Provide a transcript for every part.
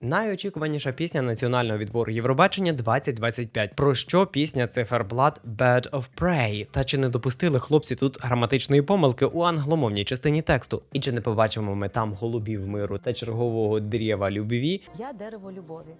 Найочікуваніша пісня національного відбору Євробачення 2025. Про що пісня циферблат Bird of Prey? Та чи не допустили хлопці тут граматичної помилки у англомовній частині тексту? І чи не побачимо ми там голубів миру та чергового дерева любові? Я дерево любові.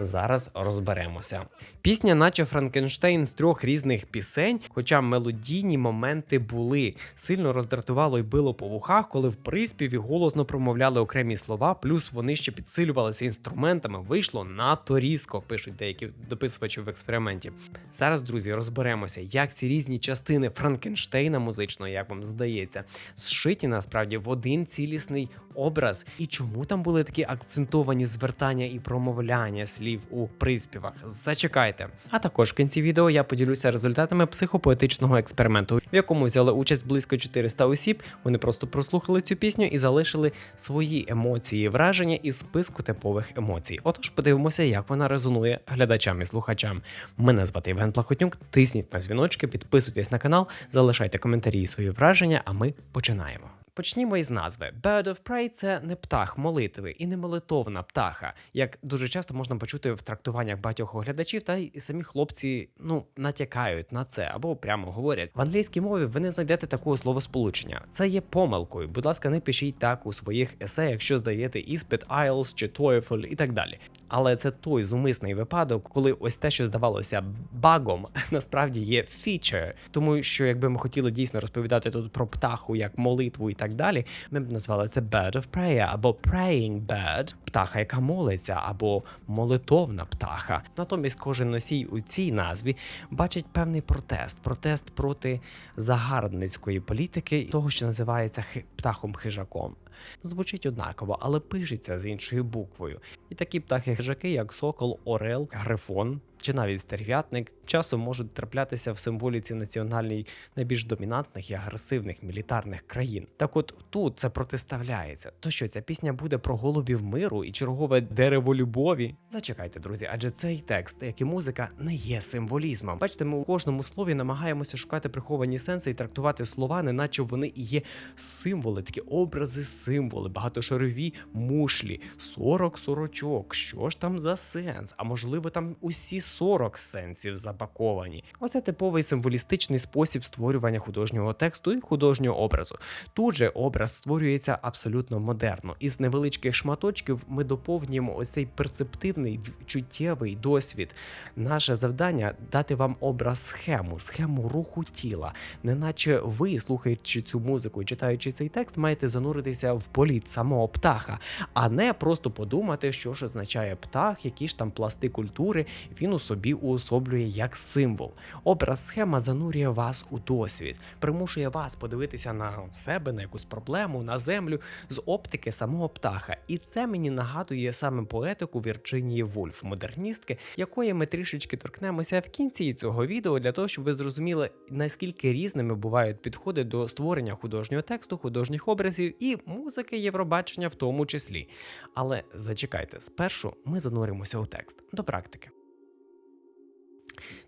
Зараз розберемося. Пісня, наче Франкенштейн з трьох різних пісень, хоча мелодійні моменти були. Сильно роздратувало й било по вухах, коли в приспіві голосно промовляли окремі слова, плюс вони ще підсилювалися інструментами. Вийшло надто різко, пишуть деякі дописувачі в експерименті. Зараз, друзі, розберемося, як ці різні частини Франкенштейна музичного, як вам здається, зшиті насправді в один цілісний образ, і чому там були такі акцентовані звертання і промовляння слів у приспівах. Зачекайте. А також в кінці відео я поділюся результатами психопоетичного експерименту, в якому взяли участь близько 400 осіб. Вони просто прослухали цю пісню і залишили свої емоції, враження із списку типових емоцій. Отож, подивимося, як вона резонує глядачам і слухачам. Мене звати Євген Плахотнюк. Тисніть на дзвіночки, підписуйтесь на канал, залишайте коментарі і свої враження. А ми починаємо. Почнімо із назви. Bird of Prey – це не птах молитви і не молитовна птаха, як дуже часто можна почути в трактуваннях багатьох оглядачів, та й самі хлопці ну натякають на це або прямо говорять. В англійській мові ви не знайдете такого словосполучення. Це є помилкою. Будь ласка, не пишіть так у своїх есе, якщо здаєте іспит IELTS чи TOEFL і так далі. Але це той зумисний випадок, коли ось те, що здавалося багом, насправді є feature. Тому що якби ми хотіли дійсно розповідати тут про птаху як молитву і так далі, ми б назвали це bird of prayer або praying bird, птаха, яка молиться, або молитовна птаха. Натомість кожен носій у цій назві бачить певний протест, протест проти загарбницької політики, того, що називається птахом хижаком. Звучить однаково, але пишеться з іншою буквою. І такі птахи хижаки, як сокол, орел, грифон чи навіть стерв'ятник, часом можуть траплятися в символіці національній найбільш домінантних і агресивних мілітарних країн. Так от тут це протиставляється. То що ця пісня буде про голубів миру і чергове дерево любові? Зачекайте, друзі, адже цей текст, як і музика, не є символізмом. Бачите, ми у кожному слові намагаємося шукати приховані сенси і трактувати слова, неначе вони і є символи, такі образи, символи, багатошарові мушлі, 40 сорочок. Що ж там за сенс? А можливо, там усі 40 сенсів запаковані. Оце типовий символістичний спосіб створювання художнього тексту і художнього образу. Тут же образ створюється абсолютно модерно. Із невеличких шматочків ми доповнюємо ось цей перцептивний чуттєвий досвід. Наше завдання дати вам образ схему, схему руху тіла, неначе ви, слухаючи цю музику і читаючи цей текст, маєте зануритися в політ самого птаха, а не просто подумати, що ж означає птах, які ж там пласти культури він собі уособлює як символ. Образ схема занурює вас у досвід, примушує вас подивитися на себе, на якусь проблему, на землю з оптики самого птаха. І це мені нагадує саме поетику Вірджинії Вульф, модерністки, якої ми трішечки торкнемося в кінці цього відео для того, щоб ви зрозуміли, наскільки різними бувають підходи до створення художнього тексту, художніх образів і музики Євробачення в тому числі. Але зачекайте, спершу ми зануримося у текст до практики.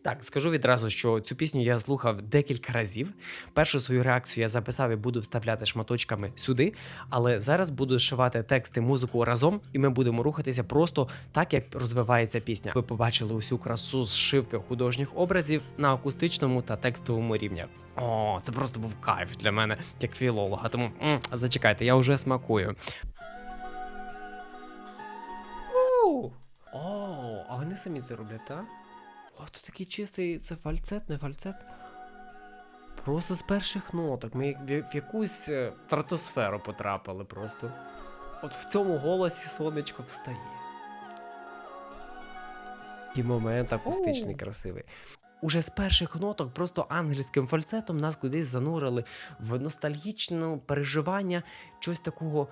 Так, скажу відразу, що цю пісню я слухав декілька разів. Першу свою реакцію я записав і буду вставляти шматочками сюди, але зараз буду зшивати тексти, музику разом, і ми будемо рухатися просто так, як розвивається пісня. Ви побачили усю красу зшивки художніх образів на акустичному та текстовому рівнях. О, це просто був кайф для мене як філолога. Тому м, зачекайте, я вже смакую. О, а вони самі це роблять, так? О, тут такий чистий, це фальцет, не фальцет. Просто з перших ноток. Ми в, якусь е, стратосферу потрапили просто. От в цьому голосі сонечко встає. І момент акустичний красивий. Уже з перших ноток просто ангельським фальцетом нас кудись занурили в ностальгічне переживання чогось такого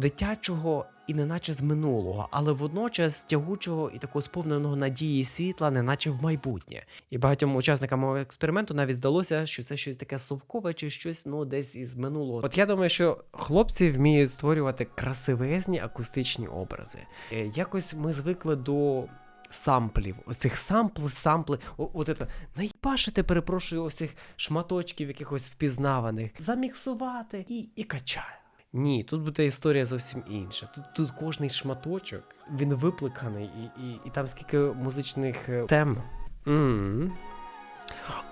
дитячого і неначе з минулого, але водночас тягучого і такого сповненого надії світла, неначе в майбутнє. І багатьом учасникам мого експерименту навіть здалося, що це щось таке совкове чи щось ну десь із минулого. От я думаю, що хлопці вміють створювати красивезні акустичні образи. Е, Якось ми звикли до. Самплів, оцих сампли, сампли, о, от це, наїбашити, перепрошую, ось цих шматочків якихось впізнаваних, заміксувати і, і качає. Ні, тут буде історія зовсім інша. Тут, тут кожний шматочок, він випликаний, і, і, і там скільки музичних е, тем. м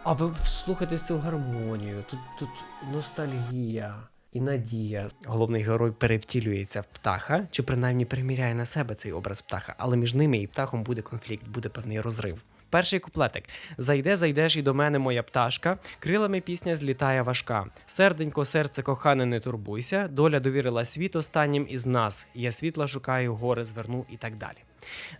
А ви слухайте цю гармонію, тут, тут ностальгія і надія. Головний герой перевтілюється в птаха, чи принаймні приміряє на себе цей образ птаха, але між ними і птахом буде конфлікт, буде певний розрив. Перший куплетик. Зайде, зайдеш і до мене моя пташка, крилами пісня злітає важка. Серденько, серце кохане, не турбуйся. Доля довірила світ останнім із нас. Я світла шукаю, гори зверну і так далі.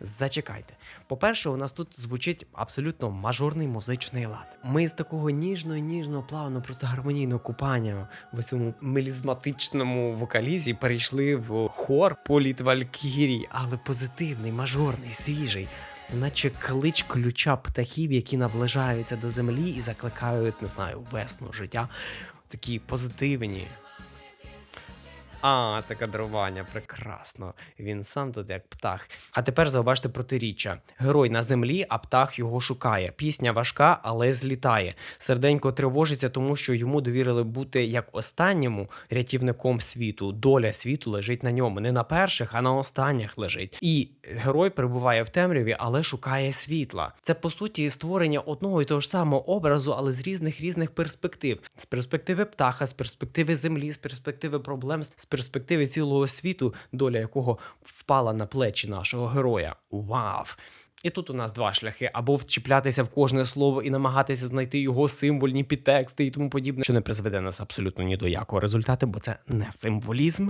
Зачекайте. По-перше, у нас тут звучить абсолютно мажорний музичний лад. Ми з такого ніжного, ніжного, плавного, просто гармонійного купання в цьому мелізматичному вокалізі перейшли в хор політ Валькірій, але позитивний, мажорний, свіжий. Наче клич ключа птахів, які наближаються до землі і закликають, не знаю, весну життя. Такі позитивні. А, це кадрування, прекрасно. Він сам тут як птах. А тепер зауважте протиріччя. Герой на землі, а птах його шукає. Пісня важка, але злітає. Серденько тривожиться, тому що йому довірили бути як останньому рятівником світу. Доля світу лежить на ньому. Не на перших, а на останніх лежить. І герой перебуває в темряві, але шукає світла. Це по суті створення одного і того ж самого образу, але з різних різних перспектив: з перспективи птаха, з перспективи землі, з перспективи проблем, з перспективи цілого світу, доля якого впала на плечі нашого героя. Вау! І тут у нас два шляхи: або вчіплятися в кожне слово і намагатися знайти його символьні підтексти і тому подібне, що не призведе нас абсолютно ні до якого результату, бо це не символізм.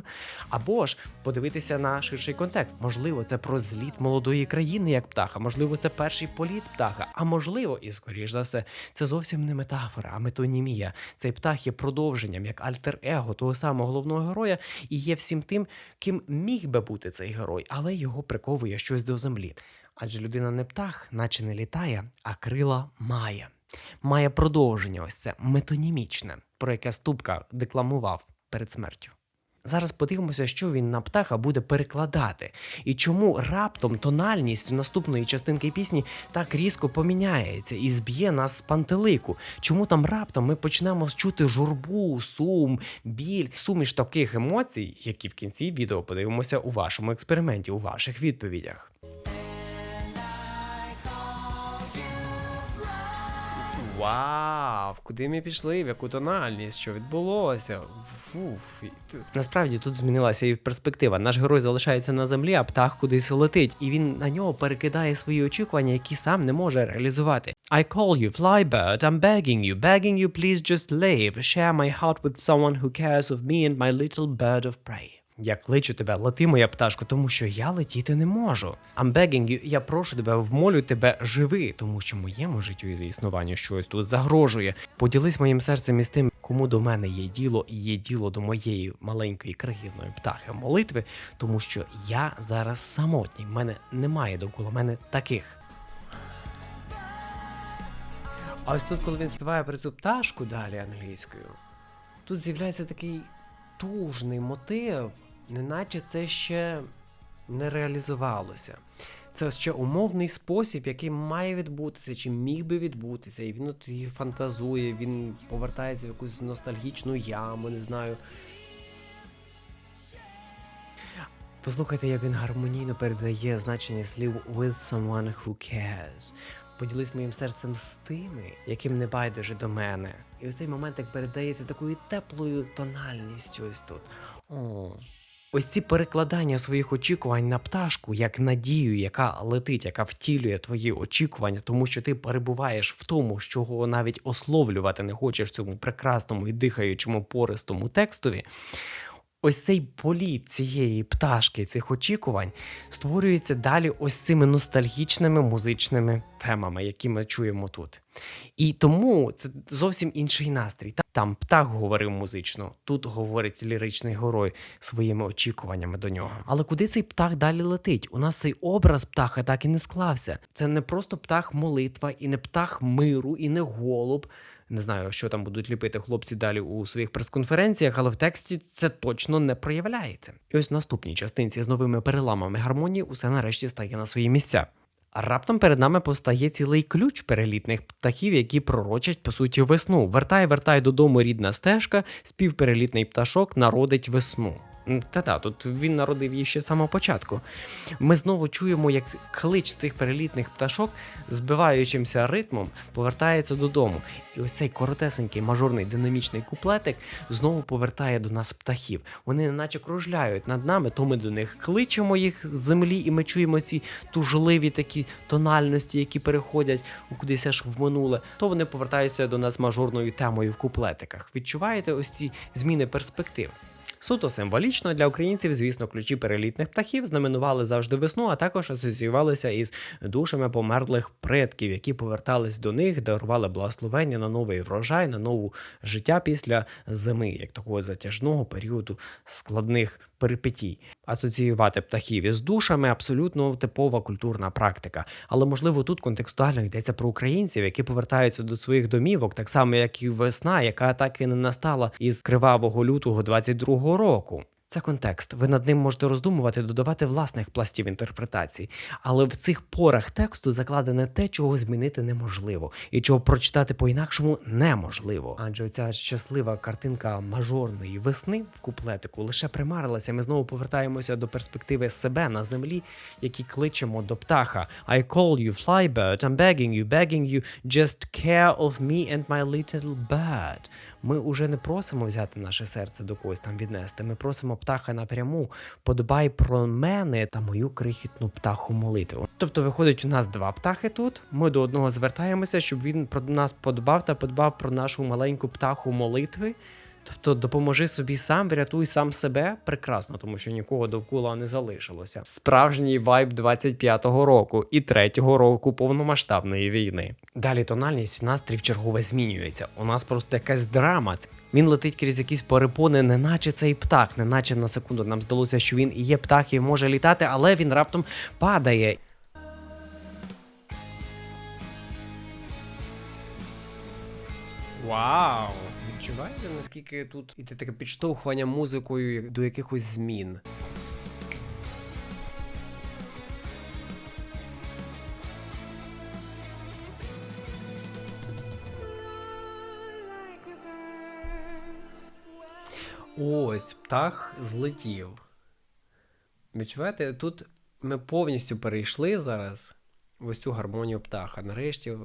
Або ж подивитися на ширший контекст. Можливо, це про зліт молодої країни, як птаха, можливо, це перший політ птаха, а можливо, і скоріш за все, це зовсім не метафора, а метонімія. Цей птах є продовженням, як альтер-его того самого головного героя, і є всім тим, ким міг би бути цей герой, але його приковує щось до землі. Адже людина не птах, наче не літає, а крила має. Має продовження, ось це метонімічне, про яке Ступка декламував перед смертю. Зараз подивимося, що він на птаха буде перекладати, і чому раптом тональність наступної частинки пісні так різко поміняється і зб'є нас з пантелику. Чому там раптом ми почнемо чути журбу, сум, біль, суміш таких емоцій, які в кінці відео подивимося у вашому експерименті, у ваших відповідях. Вау! Куди ми пішли? В яку тональність? Що відбулося? Фуф. Насправді тут змінилася і перспектива. Наш герой залишається на землі, а птах кудись летить, і він на нього перекидає свої очікування, які сам не може реалізувати. I call you, flybird, I'm begging you, begging you, please just live. Share my heart with someone who cares of me and my little bird of prey. Я кличу тебе, лети, моя пташко, тому що я летіти не можу. I'm begging you, я прошу тебе, вмолю тебе, живи, тому що моєму життю і за існуванню щось тут загрожує. Поділись моїм серцем із тим, кому до мене є діло, і є діло до моєї маленької крихівної птахи молитви, тому що я зараз самотній. В мене немає довкола мене таких. А ось тут, коли він співає про цю пташку далі англійською, тут з'являється такий тужний мотив, неначе це ще не реалізувалося. Це ще умовний спосіб, який має відбутися, чи міг би відбутися, і він от її фантазує, він повертається в якусь ностальгічну яму, не знаю. Послухайте, як він гармонійно передає значення слів with someone who cares. Поділись моїм серцем з тими, яким не байдуже до мене. І ось цей момент як передається такою теплою тональністю ось тут. О. Ось ці перекладання своїх очікувань на пташку, як надію, яка летить, яка втілює твої очікування, тому що ти перебуваєш в тому, чого навіть ословлювати не хочеш цьому прекрасному і дихаючому пористому текстові. Ось цей політ цієї пташки, цих очікувань створюється далі ось цими ностальгічними музичними темами, які ми чуємо тут. І тому це зовсім інший настрій. Там птах говорив музично, тут говорить ліричний герой своїми очікуваннями до нього. Але куди цей птах далі летить? У нас цей образ птаха так і не склався. Це не просто птах молитва, і не птах миру, і не голуб. Не знаю, що там будуть ліпити хлопці далі у своїх прес-конференціях, але в тексті це точно не проявляється. І ось в наступній частинці з новими переламами гармонії усе нарешті стає на свої місця. А раптом перед нами постає цілий ключ перелітних птахів, які пророчать по суті весну. Вертай, вертай додому рідна стежка, співперелітний пташок народить весну. Та-та, тут він народив її ще з самого початку. Ми знову чуємо, як клич цих перелітних пташок, збиваючимся ритмом, повертається додому. І ось цей коротесенький мажорний динамічний куплетик знову повертає до нас птахів. Вони неначе кружляють над нами, то ми до них кличемо їх з землі, і ми чуємо ці тужливі такі тональності, які переходять кудись аж в минуле, то вони повертаються до нас мажорною темою в куплетиках. Відчуваєте ось ці зміни перспектив? Суто символічно для українців, звісно, ключі перелітних птахів знаменували завжди весну, а також асоціювалися із душами померлих предків, які повертались до них, дарували благословення на новий врожай, на нову життя після зими, як такого затяжного періоду складних перипетій. Асоціювати птахів із душами абсолютно типова культурна практика. Але можливо тут контекстуально йдеться про українців, які повертаються до своїх домівок, так само як і весна, яка так і не настала із кривавого лютого 22-го року. Це контекст. Ви над ним можете роздумувати, додавати власних пластів інтерпретацій. Але в цих порах тексту закладене те, чого змінити неможливо, і чого прочитати по-інакшому неможливо. Адже ця щаслива картинка мажорної весни в куплетику лише примарилася. Ми знову повертаємося до перспективи себе на землі, які кличемо до птаха. I call you, flybird, I'm begging you, begging you, just care of me and my little bird. Ми уже не просимо взяти наше серце до когось там віднести. Ми просимо птаха напряму. Подбай про мене та мою крихітну птаху молитву. Тобто, виходить, у нас два птахи тут. Ми до одного звертаємося, щоб він про нас подбав та подбав про нашу маленьку птаху молитви. Тобто допоможи собі сам, врятуй сам себе прекрасно, тому що нікого довкола не залишилося. Справжній вайб 25-го року і 3-го року повномасштабної війни. Далі тональність настрій чергове змінюється. У нас просто якась драма. Він летить крізь якісь перепони, неначе цей птах, неначе на секунду. Нам здалося, що він і є птах і може літати, але він раптом падає. Вау! Відчуваєте, наскільки тут іде таке підштовхування музикою до якихось змін? Ось птах злетів. Відчуваєте, тут ми повністю перейшли зараз в ось цю гармонію птаха. Нарешті.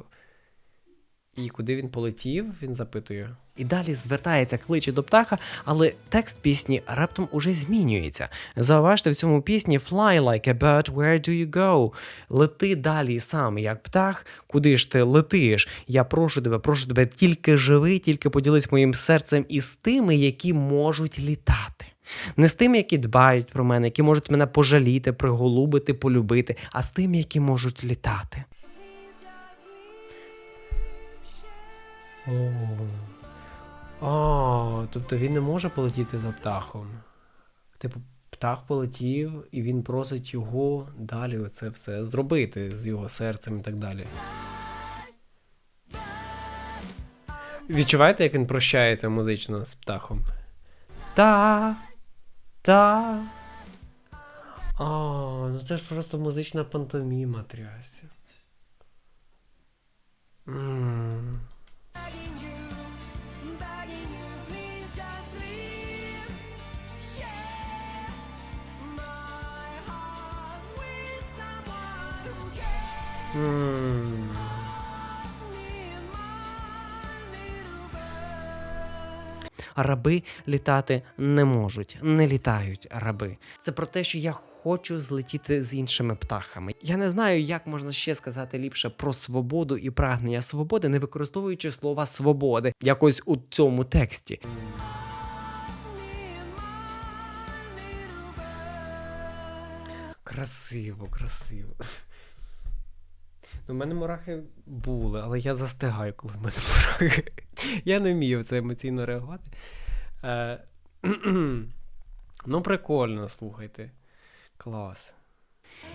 І куди він полетів, він запитує. І далі звертається кличе до птаха, але текст пісні раптом уже змінюється. Зауважте в цьому пісні Fly like a bird, where do you go? Лети далі сам, як птах, куди ж ти летиш? Я прошу тебе, прошу тебе, тільки живи, тільки поділись моїм серцем із тими, які можуть літати. Не з тими, які дбають про мене, які можуть мене пожаліти, приголубити, полюбити, а з тими, які можуть літати. О. А, тобто він не може полетіти за птахом. Типу, птах полетів, і він просить його далі оце все зробити з його серцем і так далі. Відчуваєте, як він прощається музично з птахом? Та. Та. А, ну це ж просто музична пантоміма трясся. М. Раби літати не можуть, не літають раби. Це про те, що я хочу злетіти з іншими птахами. Я не знаю, як можна ще сказати ліпше про свободу і прагнення свободи, не використовуючи слова свободи якось у цьому тексті. Красиво, красиво. Ну, в мене мурахи були, але я застигаю, коли в мене мурахи. Я не вмію це емоційно реагувати. Е, ну, прикольно, слухайте. Клас.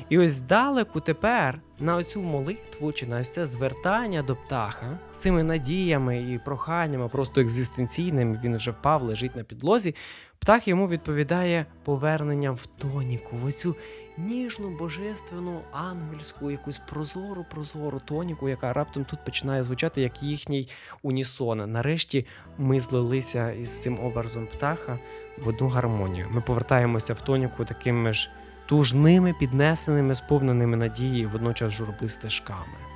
І ось здалеку тепер на оцю молитву чи на ось це звертання до птаха з цими надіями і проханнями, просто екзистенційними, він вже впав, лежить на підлозі. Птах йому відповідає поверненням в тоніку, в оцю ніжну, божественну, ангельську, якусь прозору, прозору тоніку, яка раптом тут починає звучати як їхній унісон. Нарешті ми злилися із цим образом птаха в одну гармонію. Ми повертаємося в тоніку такими ж тужними, піднесеними, сповненими надії, водночас журби стежками.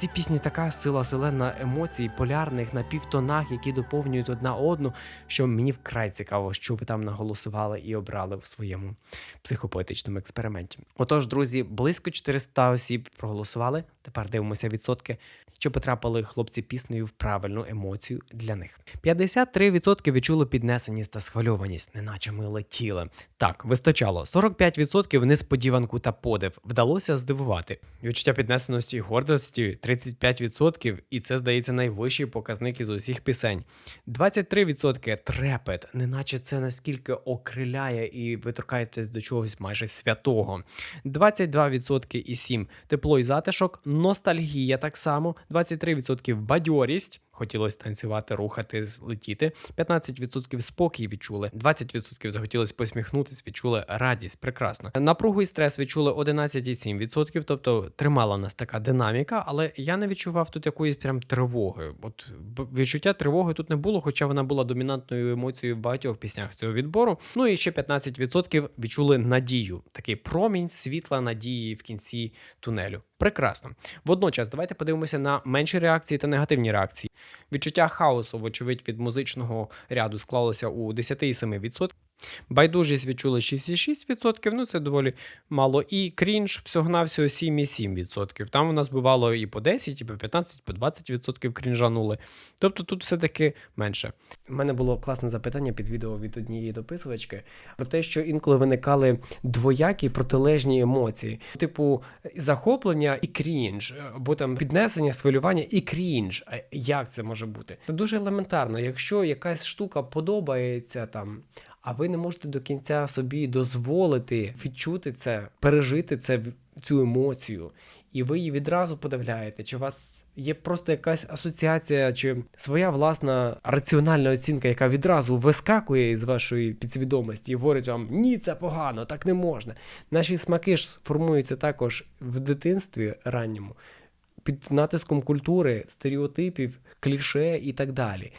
В цій пісні така сила селена емоцій, полярних на півтонах, які доповнюють одна одну, що мені вкрай цікаво, що ви там наголосували і обрали в своєму психопоетичному експерименті. Отож, друзі, близько 400 осіб проголосували. Тепер дивимося відсотки, що потрапили хлопці піснею в правильну емоцію для них. 53% відчули піднесеність та схвильованість, неначе ми летіли. Так, вистачало. 45% несподіванку та подив. Вдалося здивувати. Відчуття піднесеності і гордості 35%, і це здається найвищий показник із усіх пісень. 23% трепет, неначе це наскільки окриляє і ви торкаєтесь до чогось майже святого. 22% і 7 тепло і затишок, ностальгія так само, 23% бадьорість. Хотілося танцювати, рухати, летіти. 15% спокій відчули, 20% захотілося посміхнутись, відчули радість. Прекрасно. Напругу і стрес відчули 11,7%, тобто тримала нас така динаміка, але я не відчував тут якоїсь прям тривоги. От відчуття тривоги тут не було, хоча вона була домінантною емоцією в багатьох піснях цього відбору. Ну і ще 15% відчули надію, такий промінь світла надії в кінці тунелю. Прекрасно. Водночас, давайте подивимося на менші реакції та негативні реакції. Відчуття хаосу, вочевидь, від музичного ряду склалося у 10,7%. Байдужість відчули 6,6%, ну це доволі мало. І крінж всього-навсього 7,7%. Там у нас бувало і по 10, і по 15, по 20% крінжанули. Тобто тут все-таки менше. У мене було класне запитання під відео від однієї дописувачки про те, що інколи виникали двоякі протилежні емоції, типу захоплення і крінж, або там піднесення, свилювання і крінж. Як це може бути? Це дуже елементарно. Якщо якась штука подобається там. А ви не можете до кінця собі дозволити відчути це, пережити це цю емоцію, і ви її відразу подавляєте. Чи у вас є просто якась асоціація, чи своя власна раціональна оцінка, яка відразу вискакує із вашої підсвідомості і говорить вам: ні, це погано, так не можна. Наші смаки ж формуються також в дитинстві ранньому, під натиском культури, стереотипів, кліше і так далі.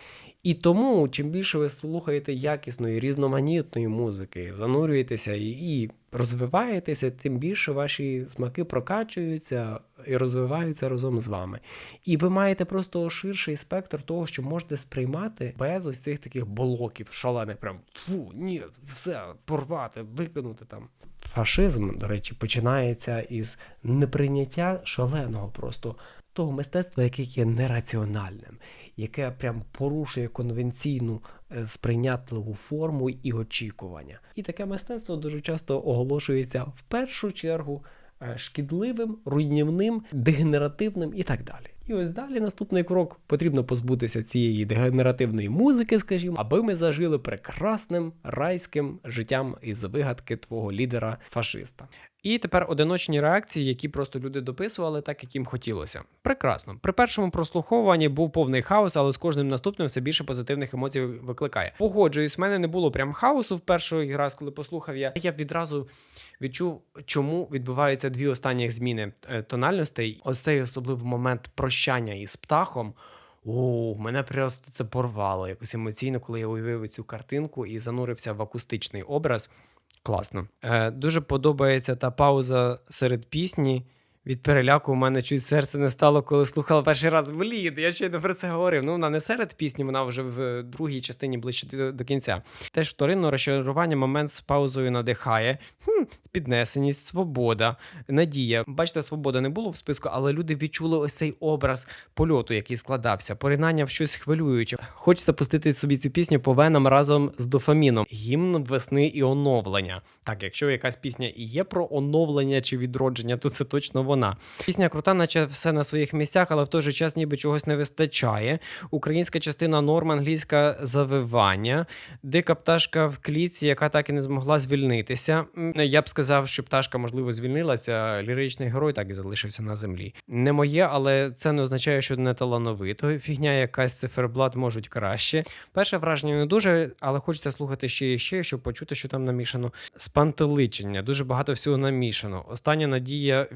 І тому, чим більше ви слухаєте якісної, різноманітної музики, занурюєтеся і, і розвиваєтеся, тим більше ваші смаки прокачуються і розвиваються разом з вами. І ви маєте просто ширший спектр того, що можете сприймати без ось цих таких блоків, шалених, прям фу, ні, все, порвати, викинути там. Фашизм, до речі, починається із неприйняття шаленого просто того мистецтва, яке є нераціональним, яке прям порушує конвенційну е, сприйнятливу форму і очікування. І таке мистецтво дуже часто оголошується в першу чергу е, шкідливим, руйнівним, дегенеративним і так далі. І ось далі наступний крок потрібно позбутися цієї дегенеративної музики, скажімо, аби ми зажили прекрасним райським життям із вигадки твого лідера фашиста. І тепер одиночні реакції, які просто люди дописували так, як їм хотілося. Прекрасно. При першому прослуховуванні був повний хаос, але з кожним наступним все більше позитивних емоцій викликає. Погоджуюсь, в мене не було прям хаосу в перший раз, коли послухав я. Я відразу відчув, чому відбуваються дві останні зміни е, тональностей. Ось цей особливий момент прощання із птахом. О, мене просто це порвало якось емоційно, коли я уявив цю картинку і занурився в акустичний образ. Класно. Е, дуже подобається та пауза серед пісні. Від переляку у мене чуть серце не стало, коли слухала перший раз. Блін, я ще й не про це говорив. Ну, вона не серед пісні, вона вже в другій частині ближче до, до кінця. Теж вторинно розчарування момент з паузою надихає. Хм, піднесеність, свобода, надія. Бачите, свобода не було в списку, але люди відчули ось цей образ польоту, який складався, поринання в щось хвилююче. Хочеться пустити собі цю пісню по венам разом з дофаміном. Гімн весни і оновлення. Так, якщо якась пісня і є про оновлення чи відродження, то це точно вона. Пісня крута, наче все на своїх місцях, але в той же час ніби чогось не вистачає. Українська частина норм, англійська завивання, дика пташка в клітці, яка так і не змогла звільнитися. Я б сказав, що пташка, можливо, звільнилася, ліричний герой так і залишився на землі. Не моє, але це не означає, що не талановито. Фігня якась циферблат можуть краще. Перше враження не дуже, але хочеться слухати ще і ще, щоб почути, що там намішано. Спантеличення, дуже багато всього намішано. Остання надія,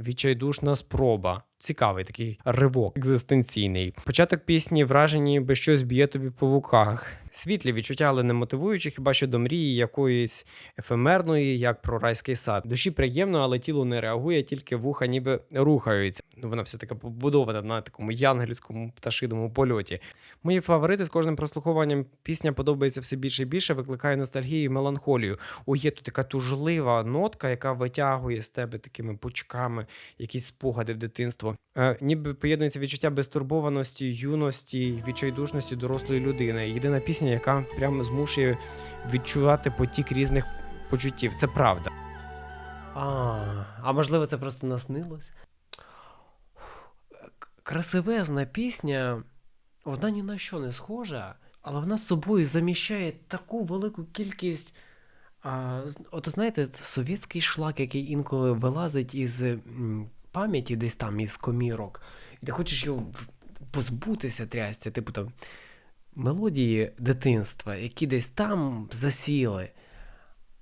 відчайдушна спроба. Цікавий такий ривок екзистенційний. Початок пісні вражені, би щось б'є тобі по вуках. Світлі відчуття, але не мотивуючі, хіба що до мрії якоїсь ефемерної, як про райський сад. Душі приємно, але тіло не реагує, тільки вуха ніби рухаються. Ну вона все таки побудована на такому янгельському пташиному польоті. Мої фаворити з кожним прослуховуванням пісня подобається все більше і більше, викликає ностальгію і меланхолію. О, є тут така тужлива нотка, яка витягує з тебе такими пучками якісь спогади в дитинство. Е, ніби поєднується відчуття безтурбованості, юності, відчайдушності дорослої людини. Єдина пісня, яка прямо змушує відчувати потік різних почуттів. Це правда. А, а можливо, це просто наснилось? Красивезна пісня, вона ні на що не схожа, але вона з собою заміщає таку велику кількість. А, от знаєте, совєтський шлак, який інколи вилазить із пам'яті десь там, із комірок, і ти хочеш його позбутися трясця, типу там мелодії дитинства, які десь там засіли.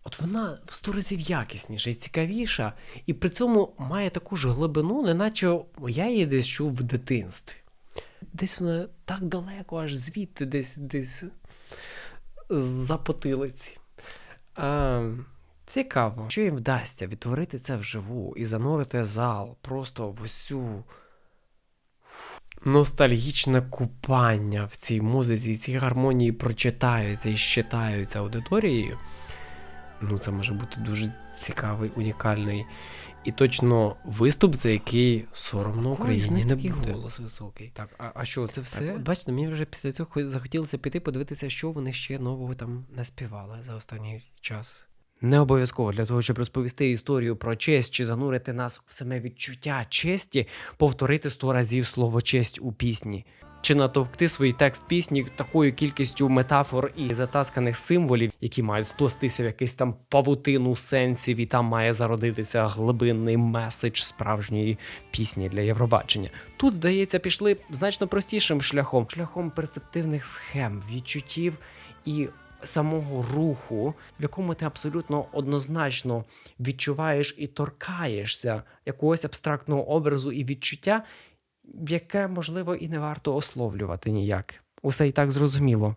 От вона в сто разів якісніша і цікавіша, і при цьому має таку ж глибину, неначе я її десь чув в дитинстві. Десь вона так далеко, аж звідти, десь десь за потилиці. А, цікаво, що їм вдасться відтворити це вживу і занурити зал просто в усю ностальгічне купання в цій музиці, і ці гармонії прочитаються і щитаються аудиторією. Ну, це може бути дуже цікавий, унікальний. І точно виступ, за який соромно Україні не буде. голос високий. Так, а, а що, це все? Так, от бачите, мені вже після цього захотілося піти подивитися, що вони ще нового там наспівали за останній час. Не обов'язково для того, щоб розповісти історію про честь чи занурити нас в саме відчуття честі, повторити сто разів слово честь у пісні. Чи натовкти свій текст пісні такою кількістю метафор і затасканих символів, які мають сплестися в якийсь там павутину сенсів, і там має зародитися глибинний меседж справжньої пісні для Євробачення. Тут, здається, пішли значно простішим шляхом, шляхом перцептивних схем, відчуттів і самого руху, в якому ти абсолютно однозначно відчуваєш і торкаєшся якогось абстрактного образу і відчуття, яке, можливо, і не варто ословлювати ніяк. Усе і так зрозуміло.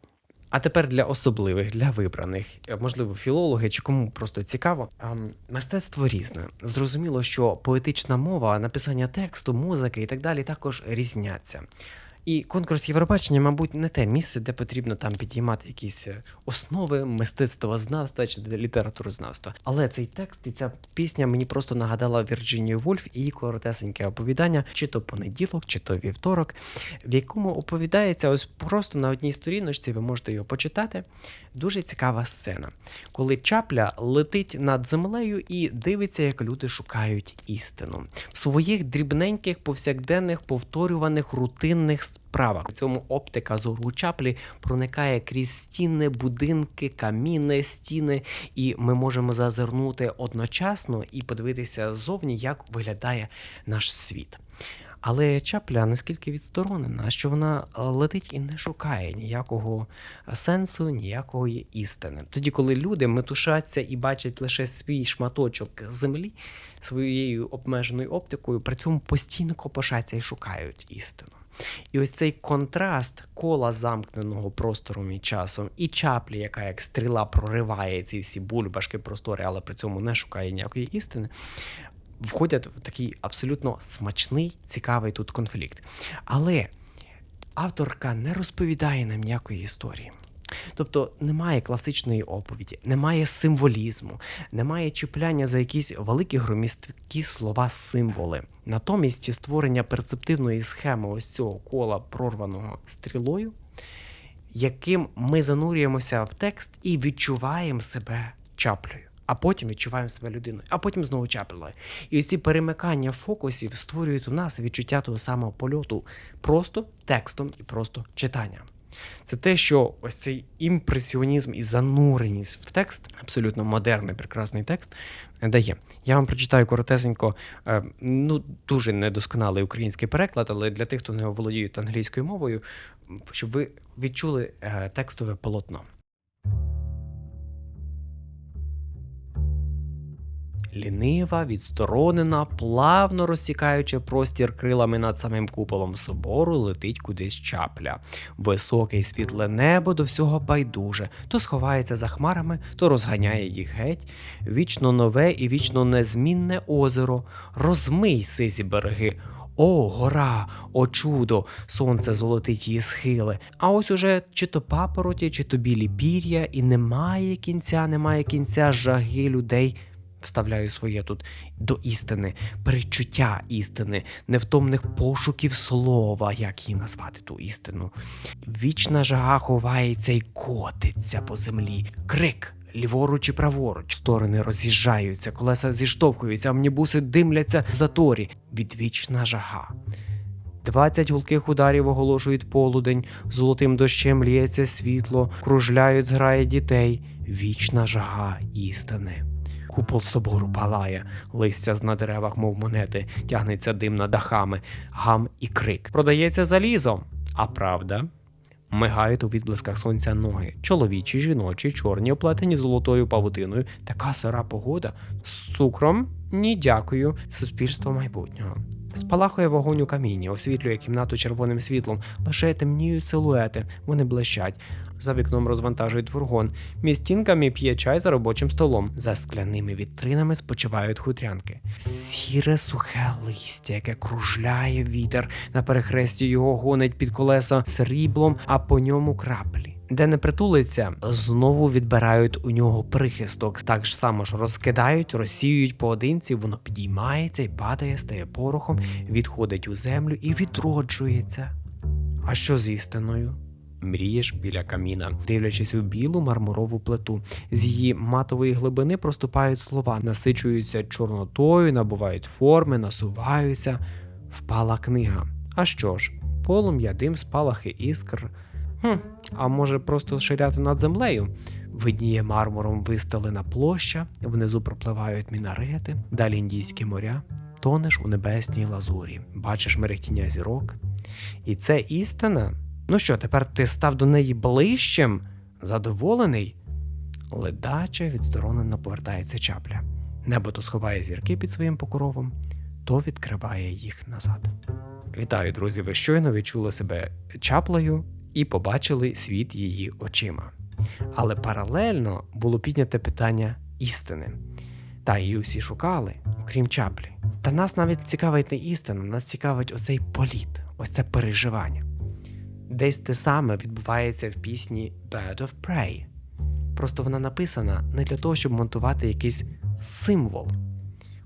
А тепер для особливих, для вибраних, можливо, філологи чи кому просто цікаво. ем, Мистецтво різне. Зрозуміло, що поетична мова, написання тексту, музики і так далі також різняться. І конкурс Євробачення, мабуть, не те місце, де потрібно там підіймати якісь е, основи мистецтвознавства чи літературознавства. Але цей текст і ця пісня мені просто нагадала Вірджинію Вольф і її коротесеньке оповідання, чи то понеділок, чи то вівторок, в якому оповідається ось просто на одній сторіночці, ви можете його почитати. Дуже цікава сцена, коли чапля летить над землею і дивиться, як люди шукають істину в своїх дрібненьких, повсякденних, повторюваних рутинних справах. В цьому оптика зору чаплі проникає крізь стіни, будинки, каміни, стіни, і ми можемо зазирнути одночасно і подивитися ззовні, як виглядає наш світ. Але чапля наскільки відсторонена, що вона летить і не шукає ніякого сенсу, ніякої істини. Тоді, коли люди метушаться і бачать лише свій шматочок землі своєю обмеженою оптикою, при цьому постійно копошаться і шукають істину. І ось цей контраст кола замкненого простором і часом, і чаплі, яка як стріла прориває ці всі бульбашки простори, але при цьому не шукає ніякої істини, входять в такий абсолютно смачний, цікавий тут конфлікт. Але авторка не розповідає нам ніякої історії. Тобто немає класичної оповіді, немає символізму, немає чіпляння за якісь великі громісткі слова символи. Натомість створення перцептивної схеми ось цього кола прорваного стрілою, яким ми занурюємося в текст і відчуваємо себе чаплею. А потім відчуваємо себе людиною, а потім знову чаплою. І ці перемикання фокусів створюють у нас відчуття того самого польоту просто текстом і просто читанням. Це те, що ось цей імпресіонізм і зануреність в текст, абсолютно модерний, прекрасний текст, дає. Я вам прочитаю коротесенько, е, ну дуже недосконалий український переклад, але для тих, хто не володіє англійською мовою, щоб ви відчули е, текстове полотно. Лінива, відсторонена, плавно розсікаючи простір крилами над самим куполом собору, летить кудись чапля. Високе й світле небо до всього байдуже, то сховається за хмарами, то розганяє їх геть. Вічно нове і вічно незмінне озеро. Розмий сизі береги. О, гора, о чудо, сонце золотить її схили. А ось уже чи то папороті, чи то білі пір'я, і немає кінця, немає кінця жаги людей. Вставляю своє тут до істини, перечуття істини, невтомних пошуків слова, як її назвати ту істину. Вічна жага ховається і котиться по землі. Крик. Ліворуч і праворуч сторони роз'їжджаються, колеса зіштовхуються, амнібуси димляться в заторі. Відвічна жага. Двадцять гулких ударів оголошують полудень, золотим дощем ліється світло, кружляють зграї дітей. Вічна жага істини. Купол собору палає, листя на деревах, мов монети, тягнеться дим над дахами, гам і крик. Продається залізо. А правда? Мигають у відблисках сонця ноги. Чоловічі, жіночі, чорні, оплетені золотою павутиною. Така сира погода. З цукром? Ні, дякую. Суспільство майбутнього. Спалахує вогонь у каміні, освітлює кімнату червоним світлом, лише темніють силуети, вони блищать. За вікном розвантажують фургон. Між стінками п'є чай за робочим столом. За скляними вітринами спочивають хутрянки. Сіре сухе листя, яке кружляє вітер. На перехресті його гонить під колеса сріблом, а по ньому краплі. Де не притулиться, знову відбирають у нього прихисток. Так ж само ж розкидають, розсіюють поодинці, воно підіймається і падає, стає порохом, відходить у землю і відроджується. А що з істиною? Мрієш біля каміна, дивлячись у білу мармурову плиту. З її матової глибини проступають слова, насичуються чорнотою, набувають форми, насуваються. Впала книга. А що ж? Полум'я, дим, спалахи, іскр. Хм, а може просто ширяти над землею? Видніє мармуром вистелена площа, внизу пропливають мінарети, далі індійські моря, тонеш у небесній лазурі, бачиш мерехтіння зірок. І це істина. Ну що, тепер ти став до неї ближчим, задоволений? Ледаче відсторонено повертається чапля. Небо то сховає зірки під своїм покровом, то відкриває їх назад. Вітаю, друзі! Ви щойно відчули себе чаплею і побачили світ її очима. Але паралельно було підняте питання істини. Та її усі шукали, окрім чаплі. Та нас навіть цікавить не істина, нас цікавить оцей політ, ось це переживання. Десь те саме відбувається в пісні Bird of Prey. Просто вона написана не для того, щоб монтувати якийсь символ.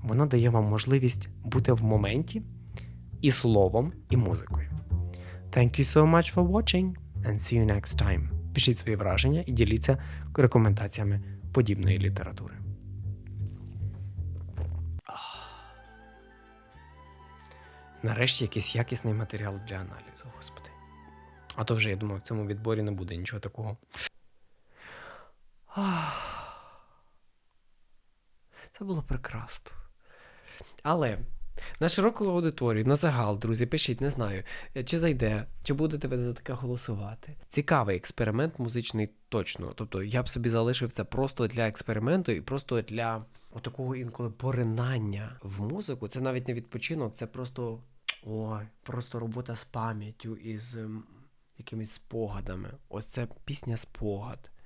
Вона дає вам можливість бути в моменті і словом, і музикою. Thank you so much for watching and see you next time. Пишіть свої враження і діліться рекомендаціями подібної літератури. Нарешті якийсь якісний матеріал для аналізу, господи. А то вже я думав, в цьому відборі не буде нічого такого. Це було прекрасно. Але на широку аудиторію, на загал, друзі, пишіть, не знаю, чи зайде, чи будете ви за таке голосувати. Цікавий експеримент музичний точно. Тобто я б собі залишив це просто для експерименту і просто для отакого інколи поринання в музику. Це навіть не відпочинок, це просто ой, просто робота з пам'яттю з якимись спогадами. Ось це пісня спогад.